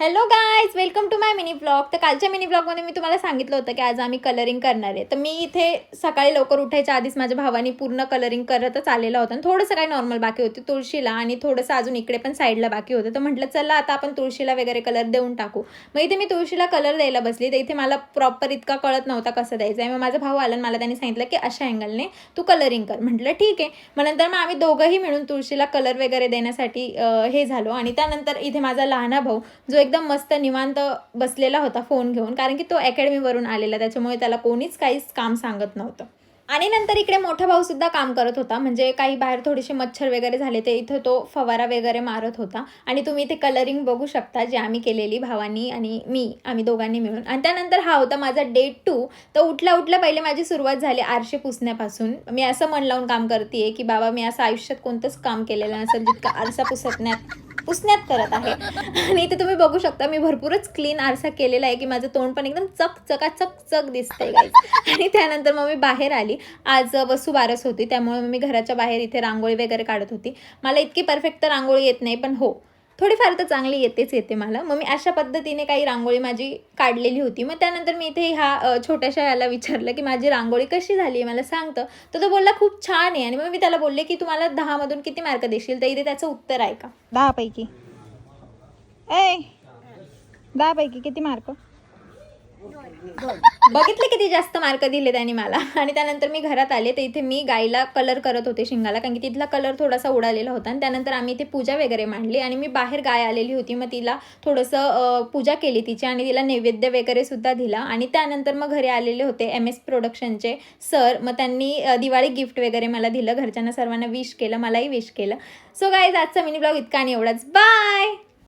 Hello guys welcome to my mini blog तर कालच्या mini ब्लॉगमध्ये मी तुम्हाला सांगितलं होतं की आज आम्ही कलरिंग करणार आहे. तर मी इथे सकाळी लवकर उठायच्या आधीच माझ्या भावानी पूर्ण कलरिंग करतच आलेला होता. आणि थोडंसं काही नॉर्मल बाकी होती. तुळशीला आणि थोडंसं अजून इकडे पण साईडला बाकी होतं. तर म्हटलं चला आता आपण तुळशीला वगैरे कलर देऊन टाकू. मग इथे मी तुळशीला कलर द्यायला बसली. तर इथे मला प्रॉपर इतका कळत नव्हता कसं द्यायचं आहे. मग माझा भाऊ आला आणि मला त्यांनी सांगितलं की अशा अँगलने तू कलरिंग कर. म्हटलं ठीक आहे. मग नंतर मग आम्ही दोघंही मिळून तुळशीला कलर वगैरे देण्यासाठी हे झालो. आणि त्यानंतर इथे माझा लहाना भाऊ जो एकदम मस्त निवांत बसलेला होता फोन घेऊन कारण की तो अकॅडमीवरून आलेला त्याच्यामुळे त्याला कोणीच काहीच काम सांगत नव्हतं. आणि नंतर इकडे मोठा भाऊ सुद्धा काम करत होता म्हणजे काही बाहेर थोडेसे मच्छर वगैरे झाले ते इथं तो फवारा वगैरे मारत होता. आणि तुम्ही इथे कलरिंग बघू शकता जे आम्ही केलेली भावांनी आणि मी आम्ही दोघांनी मिळून. आणि त्यानंतर हा होता माझा डे टू तर उठल्या उठल्या पहिले माझी सुरुवात झाली आरशे पुसण्यापासून. मी असं मन लावून काम करते की बाबा मी असं आयुष्यात कोणतंच काम केलेलं नसेल जितकं आरसा पुसण्यात पुसण्यात करत आहे. आणि इथे तुम्ही बघू शकता मी भरपूरच क्लीन आरसा केलेला आहे की माझं तोंड पण एकदम चक चकाचक चक दिसतंय गाईज आणि त्यानंतर मग मी बाहेर आली. आज वसू बारस होती त्यामुळे मी घराच्या बाहेर इथे रांगोळी वगैरे काढत होती. मला इतकी परफेक्ट तर रांगोळी येत नाही पण हो. थोडीफार तर चांगली येतेच येते मला. मग मी अशा पद्धतीने काही रांगोळी माझी काढलेली होती. मग त्यानंतर मी इथे ह्या छोट्याशा याला विचारलं की माझी रांगोळी कशी झाली आहे? मला सांगतं. तर तो बोलला खूप छान आहे. आणि मग मी त्याला बोलले की तुम्हाला दहामधून किती मार्क देशील? तर इथे त्याचं उत्तर आहे का? दहापैकी. ए दहापैकी किती मार्क? बघितले किती जास्त मार्क दिले त्यांनी मला. आणि त्यानंतर मी घरात आले तर इथे मी गायला कलर करत होते शिंगाला कारण की तिथला कलर थोडासा उडालेला होता. आणि त्यानंतर आम्ही इथे पूजा वगैरे मांडली आणि मी बाहेर गाय आलेली होती. मग तिला थोडंसं पूजा केली तिची आणि तिला नैवेद्य वगैरे सुद्धा दिला. आणि त्यानंतर मग घरी आलेले होते एम एस प्रोडक्शनचे सर. मग त्यांनी दिवाळी गिफ्ट वगैरे मला दिलं. घरच्यांना सर्वांना विश केलं मलाही विश केलं. सो गाय आजचा मिनी ब्लॉग इतका आणि एवढाच. बाय